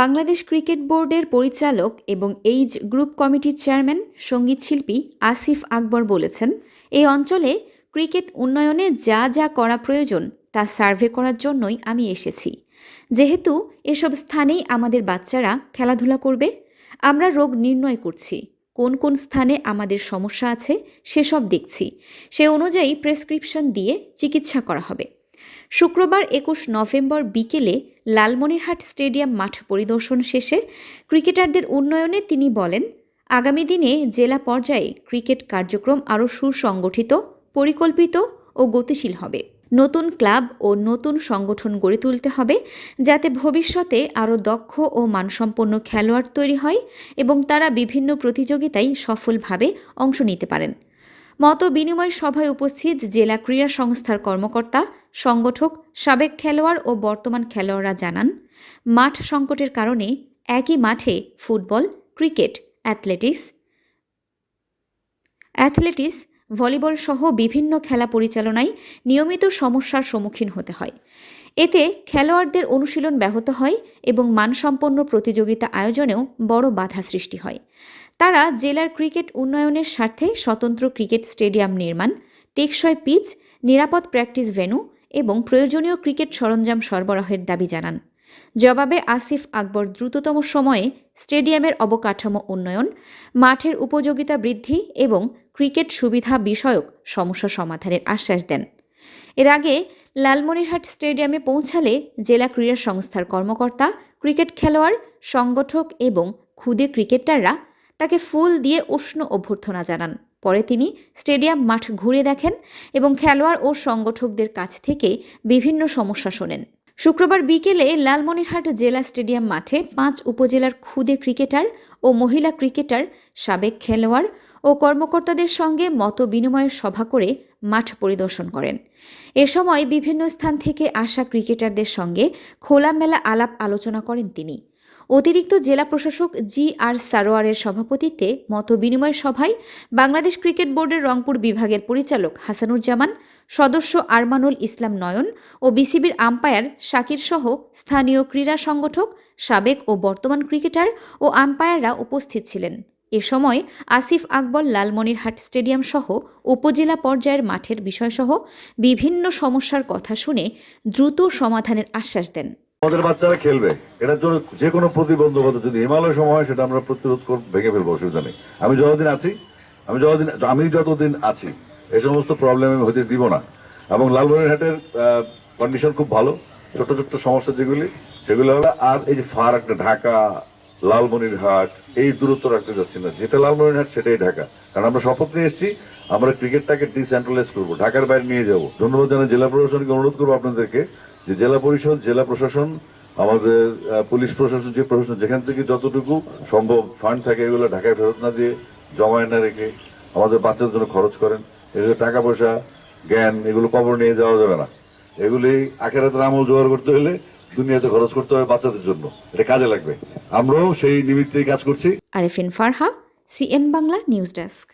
Bangladesh cricket বোর্ডের পরিচালক এবং এইজ গ্রুপ কমিটির চেয়ারম্যান সংগীত শিল্পী আসিফ আকবর বলেছেন এই অঞ্চলে ক্রিকেট উন্নয়নে যা যা করা প্রয়োজন তা সার্ভে করার জন্যই আমি এসেছি। যেহেতু এসব স্থানেই আমাদের বাচ্চারা খেলাধুলা করবে, আমরা রোগ নির্ণয় করছি। কোন কোন স্থানে আমাদের সমস্যা আছে সেসব দেখছি। সে অনুযায়ী প্রেসক্রিপশন দিয়ে চিকিৎসা করা হবে। শুক্রবার একুশ নভেম্বর বিকেলে লালমনিরহাট স্টেডিয়াম মাঠ পরিদর্শন শেষে ক্রিকেটারদের উন্নয়নে তিনি বলেন, আগামী দিনে জেলা পর্যায়ে ক্রিকেট কার্যক্রম আরও সুসংগঠিত, পরিকল্পিত ও গতিশীল হবে। নতুন ক্লাব ও নতুন সংগঠন গড়ে তুলতে হবে, যাতে ভবিষ্যতে আরও দক্ষ ও মানসম্পন্ন খেলোয়াড় তৈরি হয় এবং তারা বিভিন্ন প্রতিযোগিতায় সফলভাবে অংশ নিতে পারেন। মত বিনিময় সভায় উপস্থিত জেলা ক্রীড়া সংস্থার কর্মকর্তা, সংগঠক, সাবেক খেলোয়াড় ও বর্তমান খেলোয়াড়রা জানান, মাঠ সংকটের কারণে একই মাঠে football, cricket, athletics athletics, volleyball সহ বিভিন্ন খেলা পরিচালনায় নিয়মিত সমস্যার সম্মুখীন হতে হয়। এতে খেলোয়াড়দের অনুশীলন ব্যাহত হয় এবং মানসম্পন্ন প্রতিযোগিতা আয়োজনেও বড় বাধা সৃষ্টি হয়। তারা জেলার ক্রিকেট উন্নয়নের স্বার্থে স্বতন্ত্র ক্রিকেট স্টেডিয়াম নির্মাণ, টেকসই পিচ, নিরাপদ প্র্যাকটিস ভেন্যু এবং প্রয়োজনীয় ক্রিকেট সরঞ্জাম সরবরাহের দাবি জানান। জবাবে আসিফ আকবর দ্রুততম সময়ে স্টেডিয়ামের অবকাঠামো উন্নয়ন, মাঠের উপযোগিতা বৃদ্ধি এবং ক্রিকেট সুবিধা বিষয়ক সমস্যা সমাধানের আশ্বাস দেন। এর আগে লালমনিরহাট স্টেডিয়ামে পৌঁছালে জেলা ক্রীড়া সংস্থার কর্মকর্তা, ক্রিকেট খেলোয়াড়, সংগঠক এবং ক্ষুদে ক্রিকেটাররা তাকে ফুল দিয়ে উষ্ণ অভ্যর্থনা জানান। পরে তিনি স্টেডিয়াম মাঠ ঘুরে দেখেন এবং খেলোয়াড় ও সংগঠকদের কাছ থেকে বিভিন্ন সমস্যা শোনেন। শুক্রবার বিকেলে লালমনিরহাট জেলা স্টেডিয়াম মাঠে পাঁচ উপজেলার খুদে ক্রিকেটার ও মহিলা ক্রিকেটার, সাবেক খেলোয়াড় ও কর্মকর্তাদের সঙ্গে মত বিনিময়ের সভা করে মাঠ পরিদর্শন করেন। এ সময় বিভিন্ন স্থান থেকে আসা ক্রিকেটারদের সঙ্গে খোলামেলা আলাপ আলোচনা করেন তিনি। অতিরিক্ত জেলা প্রশাসক জি আর সারোয়ারের সভাপতিত্বে মত বিনিময় সভায় বাংলাদেশ ক্রিকেট বোর্ডের রংপুর বিভাগের পরিচালক হাসানুজ্জামান, সদস্য আরমানুল ইসলাম নয়ন ও বিসিবির আম্পায়ার শাকির সহ স্থানীয় ক্রীড়া সংগঠক, সাবেক ও বর্তমান ক্রিকেটার ও আম্পায়াররা উপস্থিত ছিলেন। এ সময় আসিফ আকবর লালমনিরহাট স্টেডিয়াম সহ উপজেলা পর্যায়ের মাঠের বিষয়সহ বিভিন্ন সমস্যার কথা শুনে দ্রুত সমাধানের আশ্বাস দেন। আমাদের বাচ্চারা খেলবে। এটার জন্য যে কোনো প্রতিবন্ধকতা যদি হিমালয় সময় হয়, সেটা আমরা প্রতিরোধ ভেঙে ফেলব, অসুবিধা নেই। আমি যতদিন আছি, আমি যতদিন আমি যতদিন আছি, এ সমস্ত প্রবলেম আমি হতে দিব না। এবং লালমনিরহাটের কন্ডিশন খুব ভালো। ছোট ছোট সমস্যা যেগুলি, সেগুলো হলো, আর এই যে ফার একটা ঢাকা লালমনিরহাট এই দূরত্ব রাখতে যাচ্ছি না। যেটা লালমনিরহাট সেটাই ঢাকা। কারণ আমরা শপথ নিয়ে এসেছি, আমরা ক্রিকেটটাকে ডিসেন্ট্রালাইজ করব। ঢাকার বাইরে নিয়ে যাব। ধন্যবাদ জানাই, জেলা প্রশাসনকে অনুরোধ করব আপনাদেরকে যে জেলা পরিষদ, জেলা প্রশাসন, আমাদের পুলিশ প্রশাসন যে প্রশাসন, যেখান থেকে যতটুকু সম্ভব ফান্ড থাকে, এগুলো ঢাকায় ফেরত না দিয়ে জমায় না রেখে আমাদের বাচ্চাদের জন্য খরচ করেন। এগুলো টাকা পয়সা, জ্ঞান, এগুলো কবর নিয়ে যাওয়া যাবে না। এগুলি আখেরাতের আমল জোগাড় করতে হলে দুনিয়াতে খরচ করতে হবে বাচ্চাদের জন্য। এটা কাজে লাগবে। আমরাও সেই নিমিত্তেই কাজ করছি। Arefin Farha, CN Bangla news desk.